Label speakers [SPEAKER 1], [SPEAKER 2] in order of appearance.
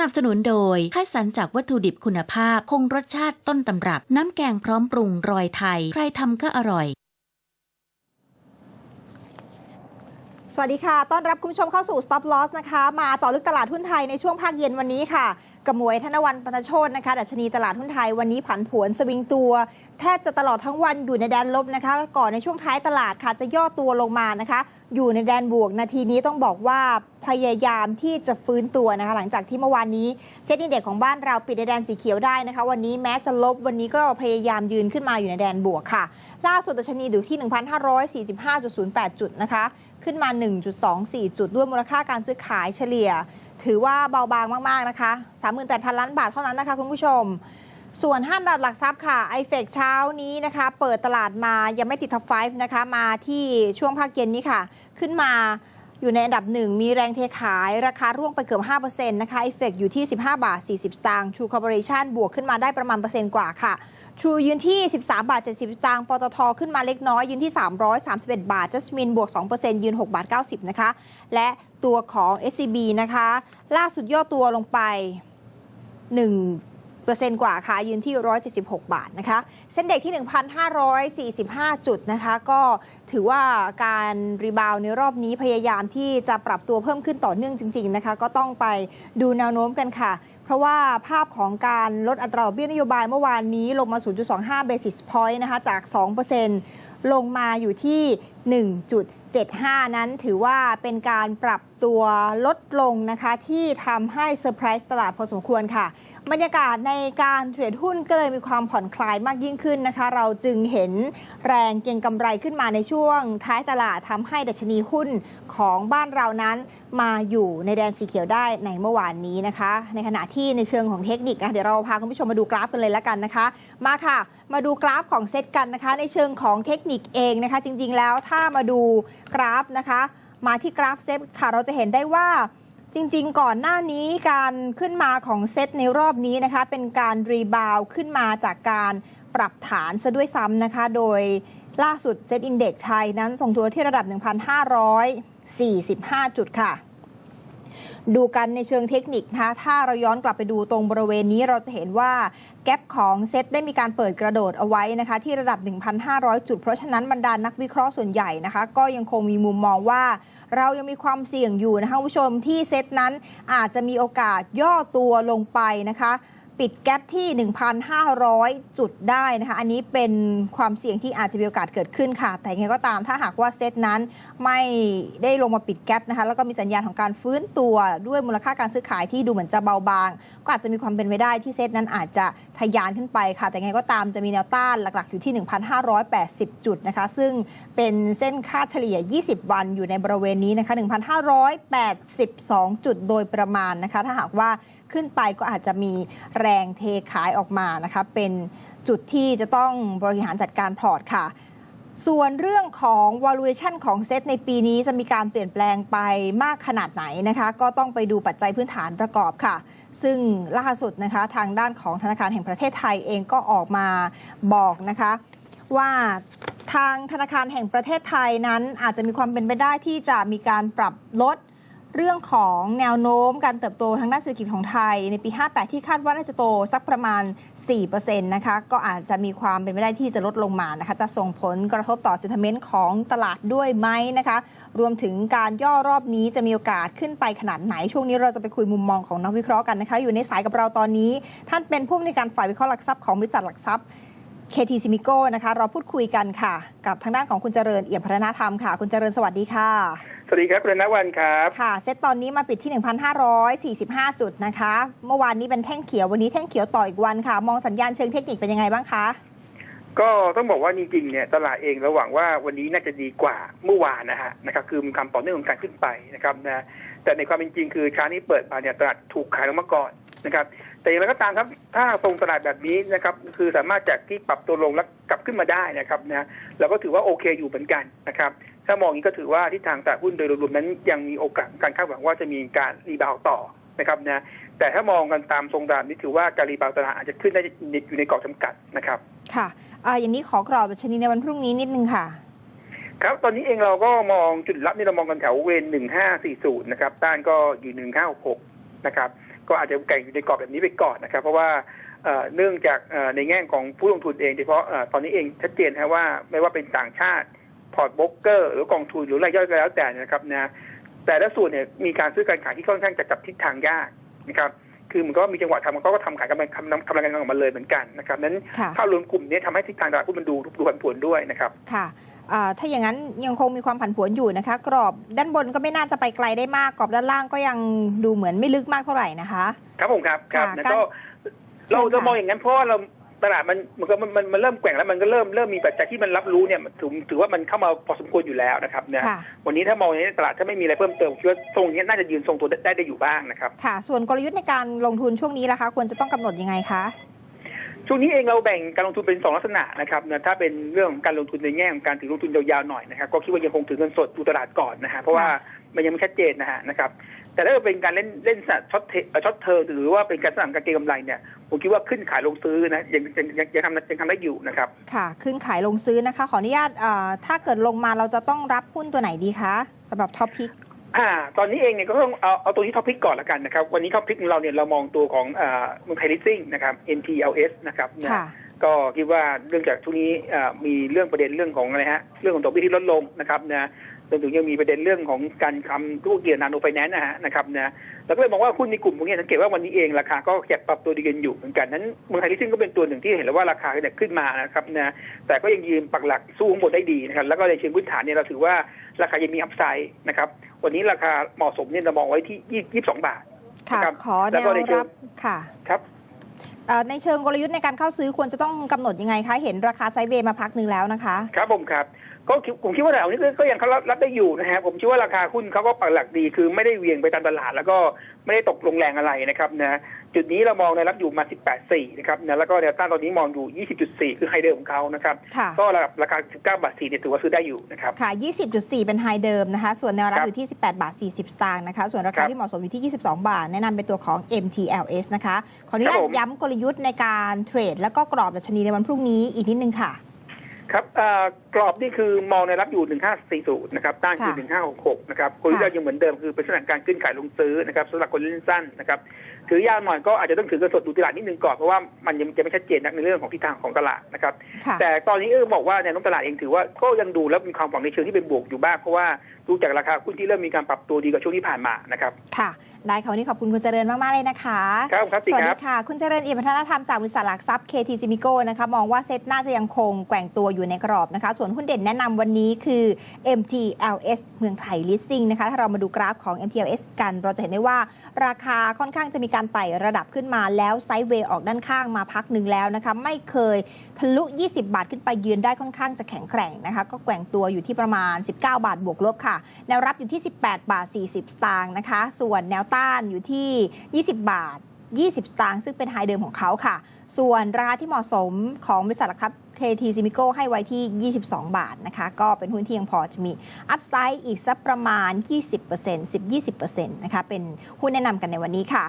[SPEAKER 1] นับสนุนโดยค่ายสรรจากวัตถุดิบคุณภาพ คงรสชาติต้นตำรับ น้ำแกงพร้อมปรุงรอยไทย ใครทำก็อร่อย
[SPEAKER 2] สวัสดีค่ะ ต้อนรับคุณผู้ชมเข้าสู่ Stop Loss นะคะ มาเจาะลึกตลาดหุ้นไทยในช่วงภาคเย็นวันนี้ค่ะ กับมวยธนวันปนโชตนะคะดัชนีตลาดหุ้นไทยวันนี้ผันผวนสวิงตัว แทบจะตลอดทั้งวันอยู่ในแดนลบนะคะ ก่อนในช่วงท้ายตลาดค่ะจะย่อตัวลงมานะคะ อยู่ในแดนบวก นาทีนี้ต้องบอกว่าพยายามที่จะฟื้นตัวนะคะ หลังจากที่เมื่อวานนี้เซ็ตอินเด็กของบ้านเราปิดในแดนสีเขียวได้นะคะ วันนี้แม้จะลบวันนี้ก็พยายามยืนขึ้นมาอยู่ในแดนบวกค่ะ ล่าสุดดัชนีอยู่ที่ 1,545.08 จุดนะคะ ขึ้นมา 1.24 จุดด้วยมูลค่าการซื้อขายเฉลี่ย ถือว่าเบาบางมากๆนะคะ 38,000 ล้านบาทเท่านั้นนะคะคุณผู้ชม ส่วนห้างตลาดหลักทรัพย์ค่ะไอเฟกเช้านี้นะคะ เปิดตลาดมายังไม่ติดท็อป5นะคะ มาที่ช่วงภาคเย็นนี้ค่ะ ขึ้นมา อยู่ในอันดับหนึ่งมีแรงเทขาย ราคาร่วงไปเกือบ 5%นะคะไอเฟกอยู่ที่ 15 บาท 40 สตางค์ชูคอร์ปอเรชันบวกขึ้นมาได้ประมาณเปอร์เซ็นต์กว่าค่ะทรูยืนที่ 13 บาท 70 สตางค์ปตทขึ้นมาเล็กน้อย ยืนที่ 331 บาท จัสมินบวก 2%ยืน 6 บาท 90 นะคะ และตัวของ SCB นะคะ ล่าสุดย่อตัวลงไป 1 เปอร์เซ็นต์กว่าค่ะยืนที่ 176 บาทนะคะ เส้นเด็กที่ 1,545 จุดนะคะ ก็ถือว่าการรีบาวในรอบนี้พยายามที่จะปรับตัวเพิ่มขึ้นต่อเนื่องจริง ๆ นะคะ ก็ต้องไปดูแนวโน้มกันค่ะ เพราะว่าภาพของการลดอัตราเบี้ยนโยบายเมื่อวานนี้ลงมา 0.25 basis point นะคะจาก 2%ลงมาอยู่ที่ 1.75 นั้นถือว่าเป็นการปรับ ตัวลดลงนะคะที่ทำให้เซอร์ไพรส์ตลาดพอสมควรค่ะ บรรยากาศในการเทรดหุ้นก็เลยมีความผ่อนคลายมากยิ่งขึ้นนะคะ เราจึงเห็นแรงเก็งกำไรขึ้นมาในช่วง ท้ายตลาดทำให้ดัชนีหุ้นของบ้านเรานั้น มาอยู่ในแดนสีเขียวได้ในเมื่อวานนี้นะคะ ในขณะที่ในเชิงของเทคนิคนะเดี๋ยวเราพาคุณผู้ชมมาดูกราฟกันเลยแล้วกันนะคะ มาค่ะ มาดูกราฟของเซตกันนะคะ ในเชิงของเทคนิคเองนะคะ จริง ๆ แล้วถ้ามาดูกราฟนะคะ มาที่กราฟเซตค่ะ เราจะเห็นได้ว่าจริงๆ ก่อนหน้านี้การขึ้นมาของเซตในรอบนี้นะคะ เป็นการรีบาวขึ้นมาจากการปรับฐานซะด้วยซ้ำนะคะ โดยล่าสุดเซตอินเด็กไทยนั้นส่งตัวที่ระดับ 1,545 จุดค่ะ ดูกันในเชิงเทคนิคนะคะถ้าเราย้อนกลับไปดูตรงบริเวณนี้เราจะเห็นว่าแกลบของเซตได้มีการเปิดกระโดดเอาไว้นะคะ ที่ระดับ 1,500 จุด เพราะฉะนั้นบรรดานักวิเคราะห์ส่วนใหญ่นะคะ ก็ยังคงมีมุมมองว่าเรายังมีความเสี่ยงอยู่นะคะผู้ชมที่เซตนั้นอาจจะมีโอกาสย่อตัวลงไปนะคะ ปิดแกลบที่ 1,500 จุดได้นะคะ อันนี้เป็นความเสี่ยงที่อาจจะมีโอกาสเกิดขึ้นค่ะ แต่ยังไงก็ตามถ้าหากว่าเซตนั้นไม่ได้ลงมาปิดแกลบนะคะ แล้วก็มีสัญญาณของการฟื้นตัวด้วยมูลค่าการซื้อขายที่ดูเหมือนจะเบาบาง ก็อาจจะมีความเป็นไปได้ที่เซตนั้นอาจจะทะยานขึ้นไปค่ะ แต่ยังไงก็ตามจะมีแนวต้านหลักๆอยู่ที่ 1,580 จุดนะคะ ซึ่งเป็นเส้นค่าเฉลี่ย 20 วันอยู่ในบริเวณนี้นะคะ 1,582 จุดโดยประมาณนะคะ ถ้าหากว่า ขึ้นไปก็อาจจะมีแรงเทขายออกมานะคะเป็นจุดที่จะต้องบริหารจัดการพอร์ตค่ะ ส่วนเรื่องของ valuation ของเซตในปีนี้จะมีการเปลี่ยนแปลงไปมากขนาดไหนนะคะ ก็ต้องไปดูปัจจัยพื้นฐานประกอบค่ะ ซึ่งล่าสุดนะคะทางด้านของธนาคารแห่งประเทศไทยเองก็ออกมาบอกนะคะว่าทางธนาคารแห่งประเทศไทยนั้นอาจจะมีความเป็นไปได้ที่จะมีการปรับลด เรื่องของแนวโน้มการเติบโตทางด้านเศรษฐกิจของไทย ในปี 58 ที่คาดว่าน่าจะโตสักประมาณ 4%นะคะ ก็อาจจะมีความเป็นไปได้ที่จะลดลงมานะคะ จะส่งผลกระทบต่อเซน t เมนต์ของตลาดด้วยไหมนะคะ รวมถึงการย่อรอบนี้จะมีโอกาสขึ้นไปขนาดไหน ช่วงนี้เราจะไปคุยมุมมองของนักวิเคราะห์กันนะคะ อยู่ในสายกับเราตอนนี้ ท่านเป็นผู้อำนวยการฝ่ายวิเคราะห์หลักทรัพย์ของบริษัทหลักทรัพย์ KT s i m i c o นะคะ เราพูดคุยกันค่ะ กับทางด้านของคุณเจริญเอี่ยมพรณธรรมค่ะ คุณเจริญสวัสดีค่ะ
[SPEAKER 3] สวัสดีครับคุณณวันครับ
[SPEAKER 2] ค่ะเซตตอนนี้มาปิดที่ 1,545 จุดนะคะ เมื่อวานนี้เป็นแท่งเขียววันนี้แท่งเขียวต่ออีกวันค่ะ มองสัญญาณเชิงเทคนิคเป็นยังไงบ้างคะ
[SPEAKER 3] ก็ต้องบอกว่าจริงๆเนี่ยตลาดเองระหวังว่าวันนี้น่าจะดีกว่าเมื่อวานนะฮะนะครับคือมีความต่อเนื่องของการขึ้นไปนะครับนะแต่ในความเป็นจริงคือเช้านี้เปิดมาเนี่ยตลาดถูกขายลงมาก่อนนะครับ แต่อย่างไรก็ตามครับถ้าทรงตลาดแบบนี้นะครับคือสามารถจากที่ปรับตัวลงแล้วกลับขึ้นมาได้นะครับนะเราก็ถือว่าโอเคอยู่เหมือนกันนะครับ ถ้ามองอย่างนี้ก็ถือว่าทิศทางตลาดหุ้นโดยรวมๆนั้นยังมีโอกาสการคาดหวังว่าจะมีการรีบาวด์ต่อนะครับนะแต่ถ้ามองกันตามทรงตลาดนี่ถือว่าการรีบาวด์ตลาดอาจจะขึ้นได้อยู่ในกรอบจำกัดนะครับ
[SPEAKER 2] ค่ะอ่าอย่างนี้ขอกรอบดัชนีในวันพรุ่งนี้นิดนึงค่ะ
[SPEAKER 3] ครับ ตอนนี้เองเราก็มองจุดรับนี่เรามองกันแถวเวนหนึ่งห้าสี่ศูนย์นะครับ ต้านก็อยู่หนึ่งห้าหกนะครับ ก็อาจจะแก่งอยู่ในกรอบแบบนี้ไปก่อนนะครับ เพราะว่าเอ่อเนื่องจากเอ่อในแง่ของผู้ลงทุนเองโดยเฉพาะเอ่อตอนนี้เองชัดเจนนะว่าไม่ว่าเป็นต่างชาติ พอร์ตโบรกเกอร์หรือกองทุนหรือรายย่อยก็แล้วแต่นะครับนะแต่ละส่วนเนี่ยมีการซื้อการขายที่ค่อนข้างจะจับทิศทางยากนะครับคือเหมันก็มีจังหวะทำมันก็ทำขายกำลังกำลังกำลังกันออกมาเลยเหมือนกันนะครับนั้น
[SPEAKER 2] ค่ะ
[SPEAKER 3] ถ้ารวมกลุ่มนี้ทำให้ทิศทางตลาดหุ้นมันดูดูผันผวนด้วยนะครับ
[SPEAKER 2] ค่ะอ่าถ้าอย่างนั้นยังคงมีความผันผวนอยู่นะคะ กรอบด้านบนก็ไม่น่าจะไปไกลได้มากกรอบด้านล่างก็ยังดูเหมือนไม่ลึกมากเท่าไหร่นะคะ
[SPEAKER 3] ครับผมครับครับ
[SPEAKER 2] ค่ะ
[SPEAKER 3] แล้ว
[SPEAKER 2] การ
[SPEAKER 3] ก็เรา
[SPEAKER 2] เชิญค่ะ
[SPEAKER 3] เรามองอย่างนั้นเพราะว่าเรา ตลาดมันมันก็มันมันมันเริ่มแกว่งแล้วมันก็เริ่มเริ่มมีปัจจัยที่มันรับรู้เนี่ยมันถือถือว่ามันเข้ามาพอสมควรอยู่แล้วนะครับเนี่ย
[SPEAKER 2] ค่ะ
[SPEAKER 3] วันนี้ถ้ามองอย่างนี้ตลาดถ้าไม่มีอะไรเพิ่มเติมคิดว่าทรงนี้น่าจะยืนทรงตัวได้ได้ได้อยู่บ้างนะครับ
[SPEAKER 2] ค่ะ ส่วนกลยุทธ์ในการลงทุนช่วงนี้ล่ะคะ ควรจะต้องกำหนดยังไงคะ
[SPEAKER 3] ช่วงนี้เองเราแบ่งการลงทุนเป็นสองลักษณะนะครับนะถ้าเป็นเรื่องของการลงทุนในแง่ของการถือลงทุนยาวๆหน่อยนะครับก็คิดว่ายังคงถือเงินสดดูตลาดก่อนนะฮะเพราะว่ามันยังไม่ชัดเจนนะฮะนะครับ แต่ถ้าเป็นการเล่นเล่นช็อตช็อตเทอร์หรือว่าเป็นการสนับการเก็งกำไรเนี่ยผมคิดว่าขึ้นขายลงซื้อนะยังยังยังยังทำยังทำได้อยู่นะครับ
[SPEAKER 2] ค่ะ ขึ้นขายลงซื้อนะคะ ขออนุญาตอ่าถ้าเกิดลงมาเราจะต้องรับหุ้นตัวไหนดีคะสำหรับท็อปพิก
[SPEAKER 3] อ่า ตอนนี้เองเนี่ยก็ต้องเอาเอาตัวที่ท็อปพิกก่อนละกันนะครับ วันนี้ท็อปพิกของเราเนี่ยเรามองตัวของอ่าเมืองไทยลิสซิ่งนะครับ NTLS นะครับนะ
[SPEAKER 2] ค่ะ
[SPEAKER 3] ก็คิดว่าเรื่องจากช่วงนี้อ่ามีเรื่องประเด็นเรื่องของอะไรฮะเรื่องของดอกเบี้ยที่ลดลงนะครับนะ รวมถึงยังมีประเด็นเรื่องของการทำธุรกิจนาโนไฟแนนซ์นะฮะนะครับนะแล้วก็เลยมองว่าหุ้นในกลุ่มพวกนี้สังเกตว่าวันนี้เองราคาก็แก็บปรับตัวดีกันอยู่เหมือนกันนั้นเมืองไทยลิสซิ่งก็เป็นตัวหนึ่งที่เห็นแล้วว่าราคาเนี่ยขึ้นมานะครับนะแต่ก็ยังยืนปักหลักสู้ข้างบนได้ดีนะครับแล้วก็ในเชิงพื้นฐานเนี่ยเราถือว่าราคายังมีอัพไซด์นะครับวันนี้ราคาเหมาะสมเนี่ยเรามองไว้ที่ยี่สิบสองบาท
[SPEAKER 2] ค่ะ
[SPEAKER 3] นะครับ
[SPEAKER 2] ขอแน
[SPEAKER 3] แล้วก็
[SPEAKER 2] ว
[SPEAKER 3] ในเชิง
[SPEAKER 2] รับค่ะ
[SPEAKER 3] ครับ
[SPEAKER 2] เอ่อในเชิงกลยุทธ์ในการเข้าซื้อควรจะต้องกำหนดยังไงคะ เห็นราคาไซด์เวย์มาพักหนึ่งแล้วนะคะ
[SPEAKER 3] ครับผมครับ ก็คิดผมคิดว่าแถวนี้ก็ก็ยังเขารับรับได้อยู่นะฮะผมคิดว่าราคาหุ้นเขาก็ปักหลักดีคือไม่ได้เหวียงไปตามตลาด แล้วก็ไม่ได้ตกลงแรงอะไรนะครับนะจุดนี้เรามองในรับอยู่มา 18.4 นะครับนะแล้วก็แนวต้านตอนนี้มองอยู่ 20.4 คือไฮเดิมของเขานะครับ
[SPEAKER 2] ค่ะ
[SPEAKER 3] ก็ระดับราคา 19 บาท4เนี่ยถือว่าซื้อได้อยู่นะครับ
[SPEAKER 2] ค่ะ 20.4 เป็นไฮเดิมนะคะ ส่วนแนวรับ
[SPEAKER 3] ครับ
[SPEAKER 2] อยู่ที่ 18 บาท 40 สตางค์นะคะ ส่วนรา
[SPEAKER 3] ครั
[SPEAKER 2] คา
[SPEAKER 3] บ
[SPEAKER 2] ที่เหมาะสมอยู่ที่ 22 บาท แนะนำเป็นตัวของ MTLS นะคะ ขออนุญา
[SPEAKER 3] ครั
[SPEAKER 2] ต
[SPEAKER 3] บผม
[SPEAKER 2] ย้ำกลยุทธ์ในการเทรด แล้วก็กรอบดัชนีในวันพรุ่งนี้อีกนิดนึงค่ะ
[SPEAKER 3] ครับเอ่อกรอบนี่คือมองในรับอยู่ 1540 นะครับ ต้านคือ
[SPEAKER 2] ค่ะ
[SPEAKER 3] 1566 นะครับคนที่เรายังเหมือนเดิมคือเป็นสถานการณ์ขึ้นขายลงซื้อนะครับสำหรับคนเล่นสั้นนะครับ ถือยาวหน่อยก็อาจจะต้องถือเงินสดดูตลาดนิดนึงก่อน เพราะว่ามันยังจะไม่ชัดเจนนักในเรื่องของทิศทางของตลาดนะครับ
[SPEAKER 2] ค่ะ
[SPEAKER 3] แต่ตอนนี้เออบอกว่าแนวโน้มตลาดเองถือว่าก็ยังดูแล้วมีความหวังในเชิงที่เป็นบวกอยู่บ้าง เพราะว่าดูจากราคาหุ้นที่เริ่มมีการปรับตัวดีกว่าช่วงที่ผ่านมานะครับ
[SPEAKER 2] ค่ะ ได้ค่ะวันนี้ขอบคุณคุณเจริญมากๆเลยนะคะ
[SPEAKER 3] ครับครับ
[SPEAKER 2] สวัส
[SPEAKER 3] ค
[SPEAKER 2] ดี
[SPEAKER 3] รับ
[SPEAKER 2] ค่ะ คุณเจริญเอี่ยมพัฒนธรรมจากบริษัทหลักทรัพย์ KT s i m i c o นะคะ มองว่าเซ็ตน่าจะยังคงแกว่งตัวอยู่ในกรอบนะคะส่วนหุ้นเด่นแนะนำวันนี้คือ MTLS เมืองไทย Leasing นะคะ ถ้าเรามาดูกราฟของ MTLS กันเราจะเห็นได้ว่า ราคาค่อนข้างจะมีการไต่ระดับขึ้นมาแล้วไซด์เวย์ออกด้านข้างมาพักหนึ่งแล้วนะคะ ไม่เคยทะลุ 20 บาทขึ้นไปยืนได้ค่อนข้างจะแข็งแกร่งนะคะ ก็แกว่งตัวอยู่ที่ประมาณ 19 บาทบวกลบค่ะ แนวรับอยู่ที่ 18 บาท 40 สตางค์นะคะ ส่วนแนวต้านอยู่ที่ 20 บาท 20 สตางค์ซึ่งเป็นไฮเดิมของเขาค่ะ ส่วนราคาที่เหมาะสมของบริษัทหลักทรัพย์ KT s i m i c o ให้ไว้ที่ 22 บาทนะคะก็เป็นหุ้นที่ยังพอจะมีอัพไซด์อีกสักประมาณ 20% 10-20%นะคะเป็นหุ้นแนะนำกันในวันนี้ค่ะ